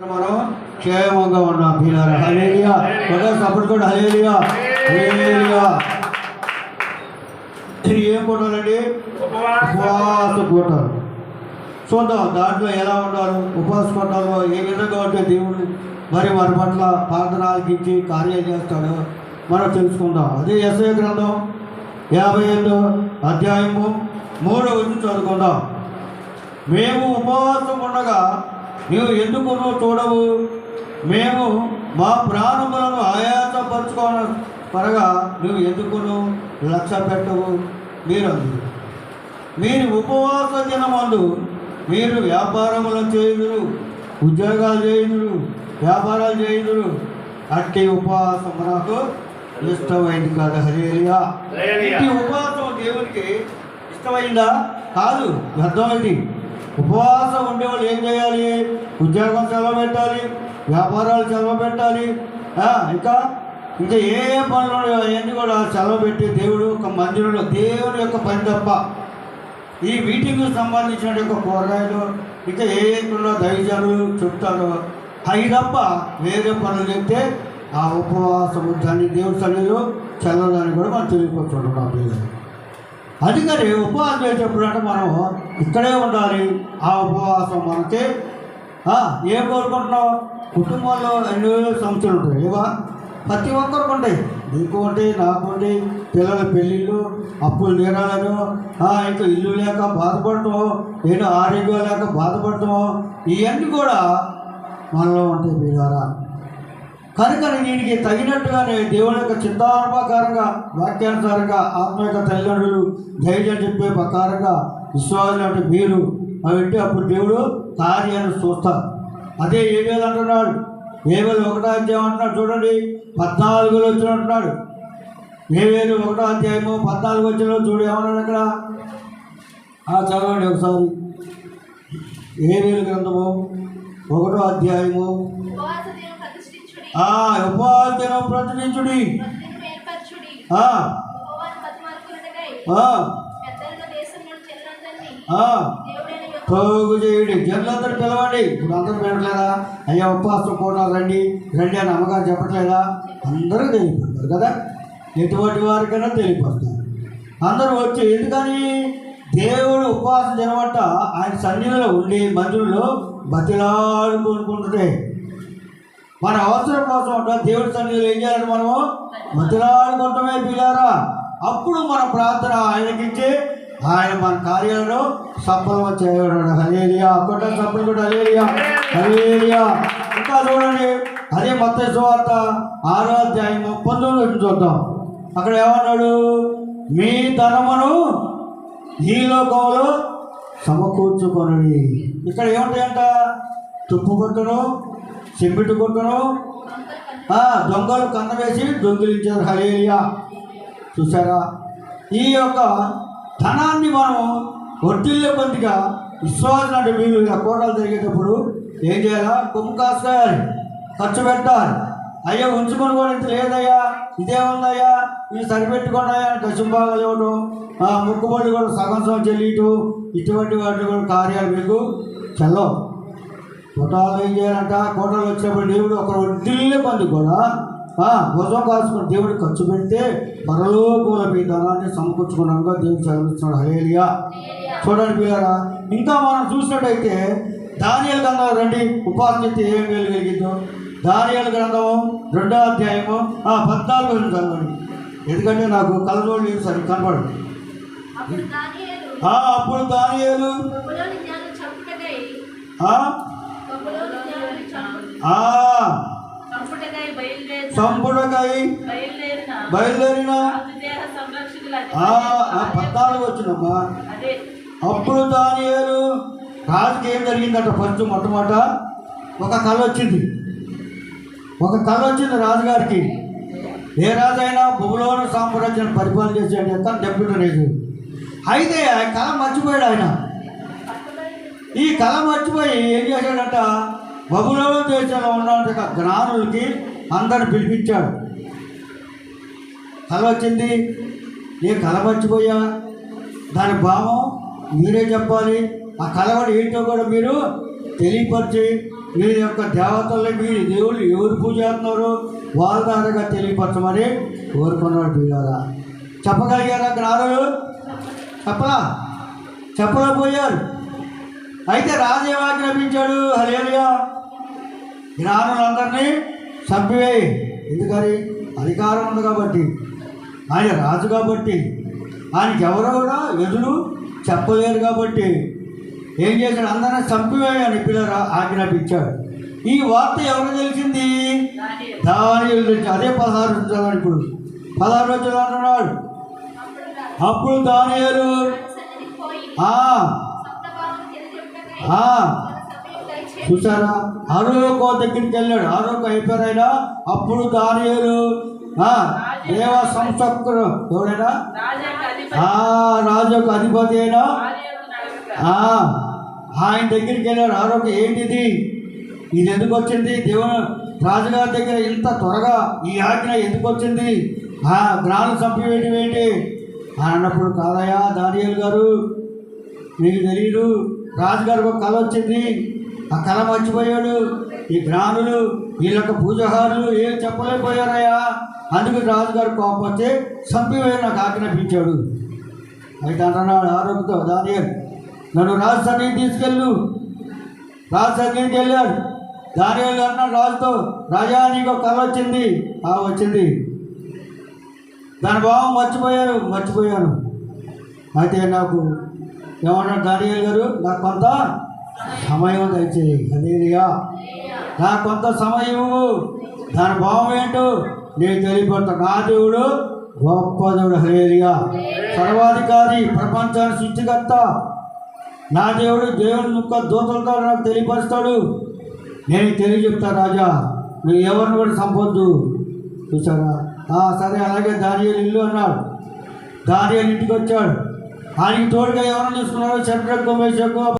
మనం క్షేమంగా ఉన్నాం పిల్లలు హలేలియా ఒక సపోర్ట్ కూడా హలేలియా హలేలియా ఏం పూటలండి ఉపవాస పూటలు చూద్దాం దాంట్లో ఎలా ఉండాలి ఉపవాస పూటలో ఏ విధంగా ఉంటే దేవుడు మరి మన పట్ల ప్రార్థనలకి ఇచ్చి కార్యాలు చేస్తాడు మనం తెలుసుకుందాం. అదే ఎస్ఐ గ్రంథం యాభై ఐదు అధ్యాయము మూడో వచ్చి చదువుకుందాం. మేము ఉపవాసం ఉండగా నీవు ఎందుకు చూడవు? మేము మా ప్రాణములను ఆయాసపరచుకోన పరగా నువ్వు ఎందుకును లక్ష్య పెట్టవు మీరు మీరు ఉపవాస దినమందు మీరు వ్యాపారములు చేయుదురు ఉద్యోగాలు చేయుదురు వ్యాపారాలు చేయుదురు. అట్టి ఉపవాసం నాకు ఇష్టమైంది కాదు. హరియా ఇట్టి ఉపవాసం దేవునికి ఇష్టమైందా? కాదు. అర్థమైంది ఉపవాసం ఉండేవాళ్ళు ఏం చేయాలి? ఉద్యోగం సెలవు పెట్టాలి వ్యాపారాలు సెలవు పెట్టాలి. ఇంకా ఇంకా ఏ ఏ పనులు ఉన్నాయో అవన్నీ కూడా సెలవు పెట్టి దేవుడు ఒక మందిరంలో దేవుని యొక్క పని తప్ప ఈ మీటింగ్కు సంబంధించిన యొక్క కూరగాయలు ఇంకా ఏ ఏట్లో దైజాలు చుట్టాలు అవి తప్ప వేరే పనులు చెప్తే ఆ ఉపవాసము దాన్ని దేవుడి సన్నిధిలో చల్లదాన్ని కూడా మనం తెలియకొచ్చుకుంటున్నాం పిల్లలు అందుకని ఉపవాసం చేసేప్పుడు అంటే మనం ఇక్కడే ఉండాలి. ఆ ఉపవాసం మనకి ఏం కోరుకుంటున్నావు? కుటుంబంలో ఎన్నో సమస్యలు ఉంటాయి. ఏవా? ప్రతి ఒక్కరికి ఉంటాయి. నీకు ఉంటాయి నాకు ఉంటాయి. పిల్లల పెళ్ళిళ్ళు అప్పులు తీరాలను ఇంకా ఇల్లు లేక బాధపడటం నేను ఆరోగ్యం లేక బాధపడటం ఇవన్నీ కూడా మనలో ఉంటాయి. మీద కనుక దీనికి తగినట్టుగానే దేవుని యొక్క చిత్తానుపకారంగా వాక్యానుసారంగా ఆత్మ యొక్క తల్లిదండ్రులు ధైర్యం చెప్పే ప్రకారంగా విశ్వాసం అంటే మీరు అవి అప్పుడు దేవుడు కార్యాన్ని చూస్తారు. అదే ఏ వేలు అంటున్నాడు. ఏ వేలు ఒకటో అధ్యాయం అంటున్నాడు చూడండి. పద్నాలుగులో వచ్చిన అంటున్నాడు. ఏ వేలు ఒకటో అధ్యాయము పద్నాలుగు వచ్చిన చూడు ఏమన్నాడు అక్కడ? ఆ, చదవండి ఒకసారి. ఏ వేలు గ్రంథము ఒకటో అధ్యాయము. ఉపవాస దినం యెహోవా పోగు చేయండి. జనులందరూ పిలవండి. ఇప్పుడు అందరూ పెట్టలేదా అయ్యా ఉపవాసం కూడా రండి. రండి అని అమ్మగారు చెప్పట్లేదా? అందరూ తెలియపడతారు కదా? ఎటువంటి వారికైనా తెలియపడతారు. అందరూ వచ్చి ఎందుకని? దేవుడు ఉపవాసం తినమంట. ఆయన సన్నిధిలో ఉండి మందిరంలో బతిలాడుకుంటుంటే మన అవసరం కోసం దేవుడి సన్నిధిలో ఏం చేయాలి మనము మతిలాడుకుంటమే పిల్లారా అప్పుడు మన ప్రార్థన ఆయనకిచ్చి ఆయన మన కార్యాలను సఫలం చేయడం హలేరియా కొట్ట సఫలం కూడా హలేరియా హలేరియా ఇంకా చూడండి అదే మత సువార్త ఆరో పంతొమ్మిది వచ్చి చూద్దాం. అక్కడ ఏమన్నాడు? మీ ధనమును ఈ లోకంలో సమకూర్చుకొనడి. ఇక్కడ ఏముంటాయంట? తుప్పు కొట్టును సిమెంట్ దొంగలు కన్న వేసి దొంగిలించారు హరేలియా. చూసారా ఈ యొక్క ధనాన్ని మనం వడ్డీల్లో కొద్దిగా విశ్వాసం అంటే కోటలు జరిగేటప్పుడు ఏం చేయాలా? కొమ్ము కాసుకోవాలి ఖర్చు పెట్టాలి. అయ్యా ఉంచుకొని కూడా ఇంత లేదయ్యా. ఇదేముందయ్యా? ఇవి సరిపెట్టుకున్నాయా? అని దశంభాగాలు ఇవ్వడం ముక్కుబడి కూడా సగం సగం చెల్లియటం ఇటువంటి వాటి కూడా కార్యాలు మీకు చల్లవు. కోటాలు ఏం చేయాలంట కోటలు వచ్చినప్పుడు దేవుడు ఒక వడ్డీలే మంది కూడా ఆ, భుజం కాసుకుని దేవుడు ఖర్చు పెడితే పరలోకుల మీ ధనాన్ని సమకూర్చుకున్నాక దేవుడు చదివిస్తున్నాడు. హలేలియా చూడండి పిల్లరా ఇంకా మనం చూసినట్టయితే దానియల గ్రంథం రండి ఉపాధి చేస్తే ఏం వేలు కలిగిందో దానియల గ్రంథం రెండో అధ్యాయము ఆ, పద్నాలుగు రోజులు చదవండి. ఎందుకంటే నాకు కలజోడు లేదు సరి కనపడదు అప్పుడు దానియేలు ఆ, ఆ పద్నాలుగు వచ్చినమ్మా. అప్పుడు దానియేలు రాజుకి ఏం జరిగిందట ఫస్ట్ మొట్టమొదట? ఒక కళ వచ్చింది. ఒక కళ వచ్చింది రాజుగారికి. ఏ రాజైనా బుబులోని సామ్రాజ్యాన్ని పరిపాలన చేసేట తన డెప్యూటీ రాజు అయితే ఆ కళ మర్చిపోయాడు ఆయన. ఈ కళ మర్చిపోయి ఏం చేశాడంట? బబులోని దేశంలో ఉన్న జ్ఞానులకి అందరు పిలిపించాడు. కళ వచ్చింది. నేను కళ మర్చిపోయా? దాని భావం మీరే చెప్పాలి. ఆ కళ కూడా ఏంటో కూడా మీరు తెలియపరిచి మీ యొక్క దేవతల్ని మీ దేవుళ్ళు ఎవరు పూజ చేస్తున్నారు వాళ్ళ ద్వారాగా తెలియపరచమని కోరుకున్నాడు పిల్లరా చెప్పగలిగారా జ్ఞానులు? చెప్పలా? చెప్పలేకపోయారు. అయితే రాజు ఏం ఆజ్ఞాపించాడు జ్ఞానులందరినీ చంపివేయి. ఎందుకని? అధికారం ఉంది కాబట్టి. ఆయన రాజు కాబట్టి. ఆయనకి ఎవరు కూడా ఎదురు చెప్పలేరు కాబట్టి. ఏం చేశాడు? అందరినీ చంపివేయి అని పిల్లలు ఆజ్ఞాపించాడు. ఈ వార్త ఎవరు తెలిసింది? దానియేలు. తెలిసి అదే పదహారు రోజులు ఇప్పుడు. పదహారు రోజులు అంటున్నాడు అప్పుడు దానియేలు ఆ, చూసారా ఆరోకో దగ్గరికి వెళ్ళాడు. అరవక అయిపోయారైనా అప్పుడు దానియేలు దేవా దేవ సంస్థకుడు ఎవడైనా? అధిపతి రాజు యొక్క అధిపతి అయినా ఆయన దగ్గరికి వెళ్ళాడు. ఆరోగ్య ఏంటిది? ఇది ఎందుకు వచ్చింది? దేవుని రాజుగారి దగ్గర ఇంత త్వరగా ఈ ఆజ్ఞ ఎందుకు వచ్చింది? ఆ జ్ఞానం చంపివేయటం ఏంటి? అని అన్నప్పుడు కాదయా దానియల్ గారు మీకు తెలియదు రాజుగారికి ఒక కళ వచ్చింది. ఆ కళ మర్చిపోయాడు. ఈ బ్రాహ్మణులు వీళ్ళొక్క పూజహారులు ఏం చెప్పలేకపోయారయ్యా? అందుకు రాజుగారు కోపం వచ్చి చంపివేయ నాకు ఆజ్ఞాపించాడు. అయితే అంటున్నాడు ఆరోగ్యతో దానియల్ నన్ను రాజు సన్నిధి తీసుకెళ్ళు. రాజు సన్నిధికి వెళ్ళాడు. దానియల్ అన్నాడు రాజుతో రాజా నీకు ఒక కళ వచ్చింది. ఆ వచ్చింది. దాని భావం మర్చిపోయారు మర్చిపోయాను. అయితే నాకు ఏమన్నా దానియల్ గారు? నాకు కొంత సమయం దయచేయి అదేరియా నా కొంత సమయం దాని భావం ఏంటో నేను తెలియపడతా. నా దేవుడు గొప్ప దేవుడు హరేరియా సర్వాధికారి ప్రపంచాన్ని సృష్టికర్త. నా దేవుడు దేవుని యొక్క దూతలతో నాకు తెలియపరుస్తాడు. నేను తెలియజెప్తా రాజా. నువ్వు ఎవరిని కూడా సంపొద్దు చూసారా సరే అలాగే దానియలు ఇల్లు అన్నాడు. దానియలు ఇంటికి వచ్చాడు. ఆయనకి తోడుగా ఎవరిని చూసుకున్నాడు చంద్రకు